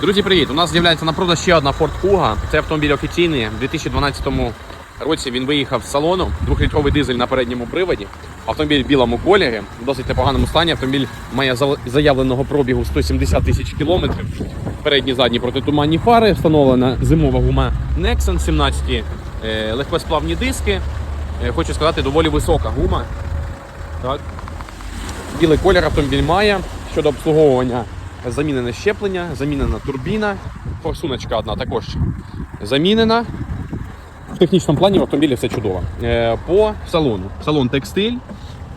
Друзі, привіт! У нас з'являється на продаж ще одна Ford Kuga. Це автомобіль офіційний. У 2012 році він виїхав з салону. Двохлітровий дизель на передньому приводі. Автомобіль в білому кольорі, в досить непоганому стані. Автомобіль має заявленого пробігу 170 тисяч кілометрів. Передні задні протитуманні фари, встановлена зимова гума Nexon 17, е, легкосплавні диски. Е, Хочу сказати, доволі висока гума. Так. Білий колір автомобіль має. Щодо обслуговування замінене щеплення, замінена турбіна, форсуночка одна також замінена. В технічному плані в автомобілі все чудово. Е, По салону. Салон текстиль.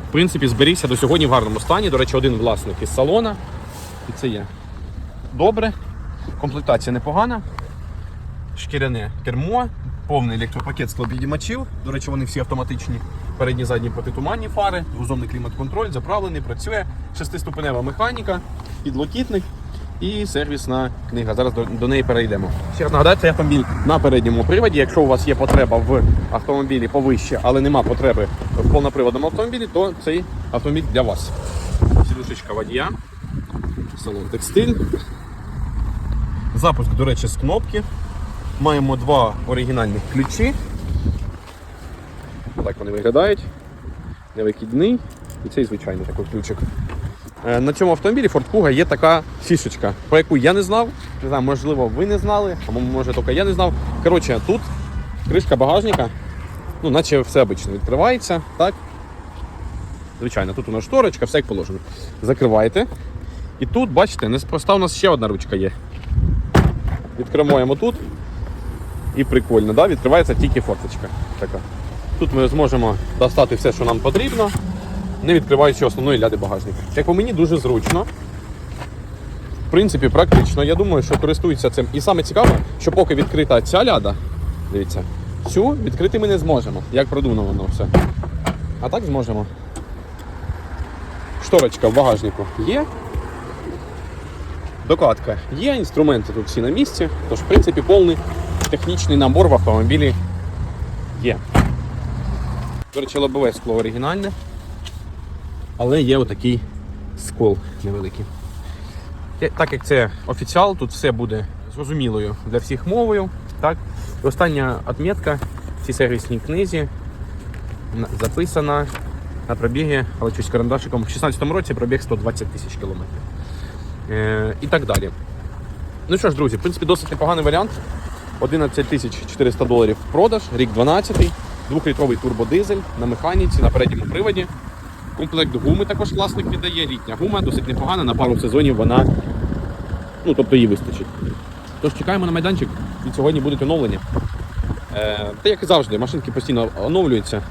В принципі, зберігся до сьогодні в гарному стані. До речі, один власник із салона. І це є добре. Комплектація непогана. Шкіряне кермо, повний електропакет склопідіймачів. До речі, вони всі автоматичні. Передні задні протитуманні фари, двозонний клімат-контроль, заправлений, працює, шестиступенева механіка, підлокітник і сервісна книга. Зараз до, до неї перейдемо. Ще раз нагадаю, цей автомобіль на передньому приводі. Якщо у вас є потреба в автомобілі повище, але нема потреби в повноприводному автомобілі, то цей автомобіль для вас. Сідушечка водія, салон текстиль. Запуск, до речі, з кнопки. Маємо два оригінальних ключі. Так вони виглядають. Невикидний і цей звичайний такий ключик. Е, На цьому автомобілі Ford Kuga є така фішечка, про яку я не знав. Не знаю, можливо, ви не знали, а може тільки я не знав. Коротше, тут кришка багажника, ну, наче все обично відкривається, так? Звичайно, тут у нас шторочка, все як положено. Закриваєте. І тут, бачите, неспроста у нас ще одна ручка є. Відкриваємо тут. І прикольно, да? відкривається тільки форточка. Така. Тут ми зможемо достати все, що нам потрібно, не відкриваючи основної ляди багажника. Як по мені, дуже зручно. В принципі, практично. Я думаю, що користуються цим. І саме цікаве, що поки відкрита ця ляда, дивіться, цю відкрити ми не зможемо, як продумано все. А так зможемо. Шторочка в багажнику є. Докладка є, інструменти тут всі на місці, тож, в принципі, повний технічний набор в автомобілі є. До речі, лобове скло оригінальне, але є отакий скол невеликий. Так як це офіціал, тут все буде зрозумілою для всіх мовою. Так? І остання отметка в цій сервісній книзі записана на пробігі, але щось карандашиком, в 16 році пробіг 120 тисяч кілометрів. Е, і так далі. Ну що ж, друзі, в принципі, досить непоганий варіант. 11 тисяч 400 доларів в продаж, рік 12, двохлітровий турбодизель на механіці, на передньому приводі. Комплект гуми також власник віддає. Літня гума досить непогана, на пару сезонів вона, ну тобто їй вистачить. Тож чекаємо на майданчик, і сьогодні будуть оновлення. Е, та як і завжди, машинки постійно оновлюються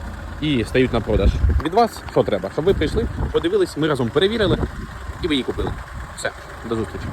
і стають на продаж. Від вас що треба? Щоб ви прийшли, подивились, ми разом перевірили і ви її купили. Все, до зустрічі.